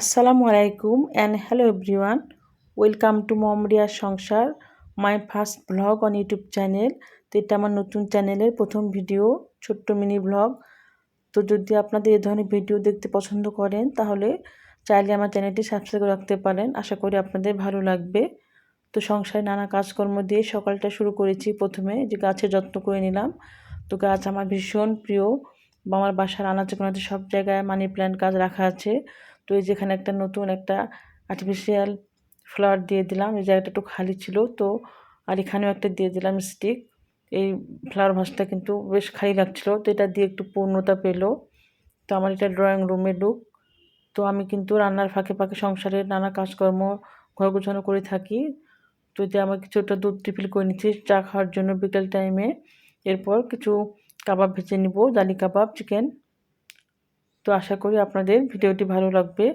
আসসালামু আলাইকুম and hello everyone welcome to মমরিয়ার সংসার my first blog on YouTube channel তো এটা আমার নতুন চ্যানেলের প্রথম ভিডিও ছোট্ট মিনি ব্লগ তো যদি আপনাদের এ ধরনের ভিডিও দেখতে পছন্দ করেন, তাহলে চাইলে আমার চ্যানেলটি সাবস্ক্রাইব করে রাখতে পারেন। আশা করি আপনাদের ভালো লাগবে। তো সংসারে নানা কাজকর্ম দিয়ে সকালটা শুরু করেছি প্রথমে, যে গাছের যত্ন করে নিলাম। তো গাছ আমার ভীষণ প্রিয়। বা আমার বাসার আনাচে কোনাচে সব জায়গায় মানি প্ল্যান্ট গাছ রাখা আছে। তো এই যেখানে একটা নতুন একটা আর্টিফিশিয়াল ফ্লাওয়ার দিয়ে দিলাম। এই জায়গাটা একটু খালি ছিল তো, আর এখানেও একটা দিয়ে দিলাম স্টিক এই ফ্লাওয়ার ভাসটা কিন্তু বেশ খালি লাগছিল তো এটা দিয়ে একটু পূর্ণতা পেল। তো আমার এটা ড্রয়িং রুমে লুক তো আমি কিন্তু রান্নার ফাঁকে ফাঁকে সংসারের নানা কাজকর্ম ঘর গোছানো করে থাকি। তো যে আমার কিছু একটা দুধ টিফিল করে নিচ্ছি, চা খাওয়ার জন্য বিকেল টাইমে এরপর কিছু কাবাব ভেজে নিব জালি কাবাব চিকেন তো আশা করি আপনাদের ভিডিওটি ভালো লাগবে।